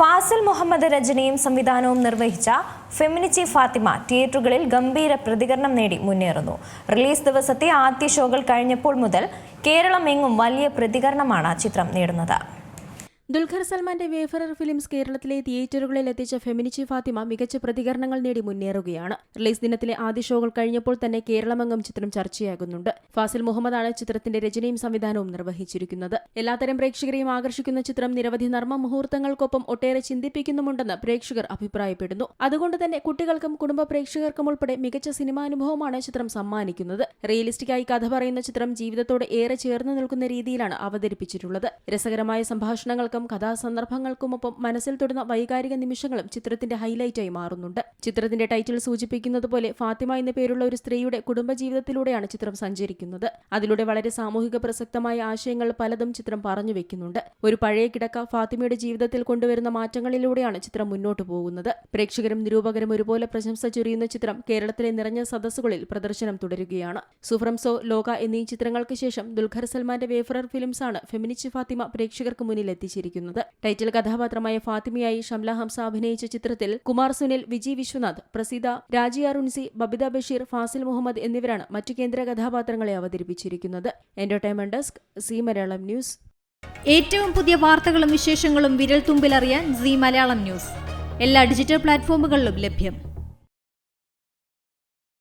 ഫാസിൽ മുഹമ്മദ് രചനയും സംവിധാനവും നിർവഹിച്ച ഫെമിനിച്ചി ഫാത്തിമ തിയേറ്ററുകളിൽ ഗംഭീര പ്രതികരണം നേടി മുന്നേറുന്നു. റിലീസ് ദിവസത്തെ ആദ്യ ഷോകൾ കഴിഞ്ഞപ്പോൾ മുതൽ കേരളമെങ്ങും വലിയ പ്രതികരണമാണ് ചിത്രം നേടുന്നത്. ദുൽഖർ സൽമാന്റെ വേഫറർ ഫിലിംസ് കേരളത്തിലെ തിയേറ്ററുകളിൽ എത്തിച്ച ഫെമിനിച്ചി ഫാത്തിമ മികച്ച പ്രതികരണങ്ങൾ നേടി മുന്നേറുകയാണ്. റിലീസ് ദിനത്തിലെ ആദ്യ ഷോകൾ കഴിഞ്ഞപ്പോൾ തന്നെ കേരളമംഗം ചിത്രം ചർച്ചയാകുന്നുണ്ട്. ഫാസിൽ മുഹമ്മദാണ് ചിത്രത്തിന്റെ രചനയും സംവിധാനവും നിർവഹിച്ചിരിക്കുന്നത്. എല്ലാത്തരം പ്രേക്ഷകരെയും ആകർഷിക്കുന്ന ചിത്രം നിരവധി നർമ്മ മുഹൂർത്തങ്ങൾക്കൊപ്പം ഒട്ടേറെ ചിന്തിപ്പിക്കുന്നുമുണ്ടെന്ന് പ്രേക്ഷകർ അഭിപ്രായപ്പെടുന്നു. അതുകൊണ്ട് തന്നെ കുട്ടികൾക്കും കുടുംബ പ്രേക്ഷകർക്കും ഉൾപ്പെടെ മികച്ച സിനിമാനുഭവമാണ് ചിത്രം സമ്മാനിക്കുന്നത്. റിയലിസ്റ്റിക്കായി കഥ പറയുന്ന ചിത്രം ജീവിതത്തോട് ഏറെ ചേർന്ന് നിൽക്കുന്ന രീതിയിലാണ് അവതരിപ്പിച്ചിട്ടുള്ളത്. രസകരമായ സംഭാഷണങ്ങൾക്കും കഥാസന്ദർഭങ്ങൾക്കുമൊപ്പം മനസ്സിൽ തൊടുന്ന വൈകാരിക നിമിഷങ്ങളും ചിത്രത്തിന്റെ ഹൈലൈറ്റായി മാറുന്നുണ്ട്. ചിത്രത്തിന്റെ ടൈറ്റിൽ സൂചിപ്പിക്കുന്നത് പോലെ ഫാത്തിമ എന്ന പേരുള്ള ഒരു സ്ത്രീയുടെ കുടുംബജീവിതത്തിലൂടെയാണ് ചിത്രം സഞ്ചരിക്കുന്നത്. അതിലൂടെ വളരെ സാമൂഹിക പ്രസക്തമായ ആശയങ്ങൾ പലതും ചിത്രം പറഞ്ഞു വെക്കുന്നുണ്ട്. ഒരു പഴയ കിടക്ക ഫാത്തിമയുടെ ജീവിതത്തിൽ കൊണ്ടുവരുന്ന മാറ്റങ്ങളിലൂടെയാണ് ചിത്രം മുന്നോട്ടു പോകുന്നത്. പ്രേക്ഷകരും നിരൂപകരും ഒരുപോലെ പ്രശംസ ചൊരിയുന്ന ചിത്രം കേരളത്തിലെ നിറഞ്ഞ സദസ്സുകളിൽ പ്രദർശനം തുടരുകയാണ്. സുഫ്രംസോ ലോക എന്നീ ചിത്രങ്ങൾക്ക് ശേഷം ദുൽഖർ സൽമാന്റെ വേഫറർ ഫിലിംസാണ് ഫെമിനിച്ച് ഫാത്തിമ പ്രേക്ഷകർക്ക് മുന്നിൽ എത്തിച്ചിരിക്കുന്നത് ടൈറ്റിൽ കഥാപാത്രമായ ഫാത്തിമയായി ഷംല ഹംസ അഭിനയിച്ച ചിത്രത്തിൽ കുമാർ സുനിൽ വിജി വിശ്വനാഥ് പ്രസീത രാജി അരുൺസി ബബിത ബഷീർ ഫാസിൽ മുഹമ്മദ് എന്നിവരാണ് മറ്റു കേന്ദ്ര കഥാപാത്രങ്ങളെ അവതരിപ്പിച്ചിരിക്കുന്നത്. Entertainment desk Zee Malayalam news. ഏറ്റവും പുതിയ വാർത്തകളും വിശേഷങ്ങളും വിരൽ തുമ്പിലറിയാൻ സി മലയാളം ന്യൂസ്. എല്ലാ ഡിജിറ്റൽ പ്ലാറ്റ്ഫോമുകളിലും ലഭ്യം.